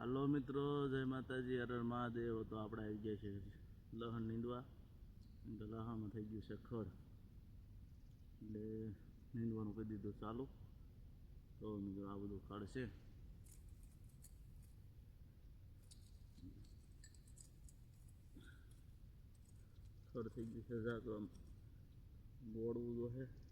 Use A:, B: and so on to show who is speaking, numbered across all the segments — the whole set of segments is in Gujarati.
A: હાલો મિત્રો, જય માતાજી અરર મહાદેવ. તો આપણે આવી ગયા છે લહણ નીંદવા. કે લહણમાં થઈ ગયું છે ખડ. એટલે નીંદવાનું કરી દીધું ચાલુ. તો મિત્રો આ બધું કાઢશે ખર થઈ ગયું છે જા આમ ગોળવું જોશે છે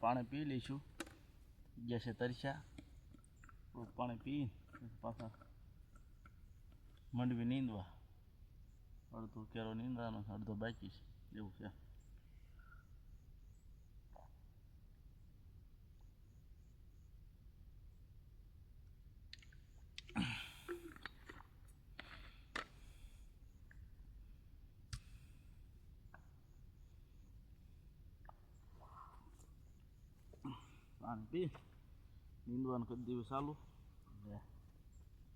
A: પાણી પી લઈશું. જશે તરસ્યા. પાણી પી, પછી મંડવી નીંદવા. અડધો કેરો નીંદવાનો અડધો બાકી છે. એવું છે. પાણી પી નીંદવાનું કરી દીધું ચાલુ એટલે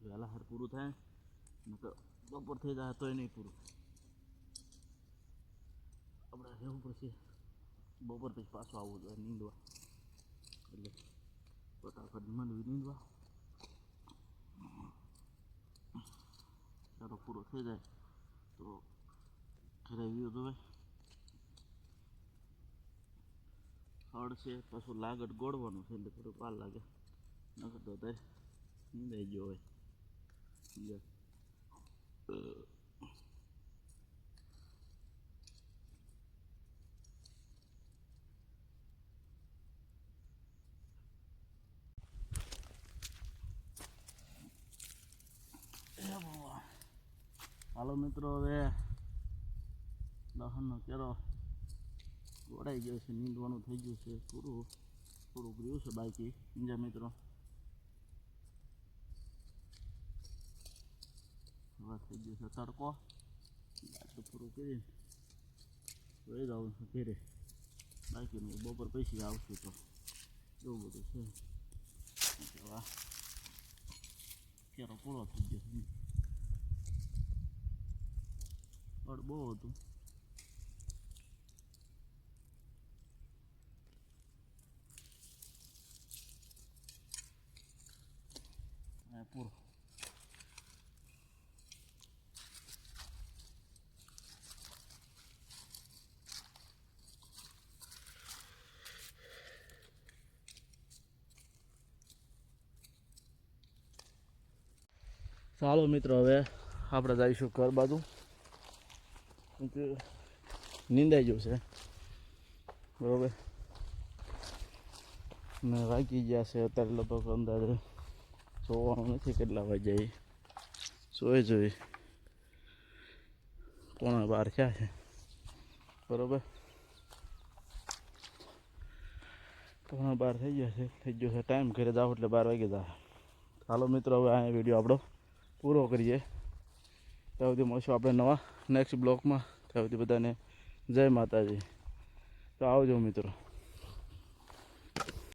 A: વહેલા હાર પૂરું થાય નકર બપોર થઈ જાય તોય નહીં પૂરું આપણે રહેવું પડશે બપોર પછી પાછું આવવું જોઈએ નીંદવા એટલે ફટાફટ માંડવી નીંદવા ચાલો પૂરો થઈ જાય તો ઘરે વ્યૂ જોવે છે, પાછું લાગડ ગોળવાનું છે, એટલે થોડું પાર લાગે. નકર તો અત્યારે નીંદાઈ ગયો હોય. હાલો મિત્રો, હવે દહનનો કેરો ગોળાઈ ગયો છે, નીંદવાનું થઈ ગયું છે. થોડું, થોડુંક રહ્યું છે બાકી. બીજા મિત્રો. હવે થઈ ગયો છે, તડકો. આટલું પૂરું કરી. વહી જાઉં છું ઘેરે. બાકી નહીં બપોર પૈસી આવશું તો. એવું બધું છે. વાહ કેરો પૂરો થઈ ગયો બળ બહુ હતું. Puro. ચાલો મિત્રો, હવે આપણે જઈશું ઘર બાજુ. નીંદાઈ ગયું છે. બરોબર? ને વાગી ગયા છે અત્યારે લગભગ અંદાજે જોવાનું નથી કેટલા વાગ્યા જોઈ. જોઈ પોણા બાર થયા છે? બરોબર? પોણા બાર થઈ ગયા છે? થઈ ગયો છે. ટાઈમ ઘરે જાઓ એટલે બાર વાગે જાય ચાલો મિત્રો, હવે આ વીડિયો આપણો પૂરો કરીએ. ત્યાં સુધી મળશું આપણે નવા નેક્સ્ટ બ્લોકમાં ત્યાં સુધી બધાને જય માતાજી. તો આવજો મિત્રો.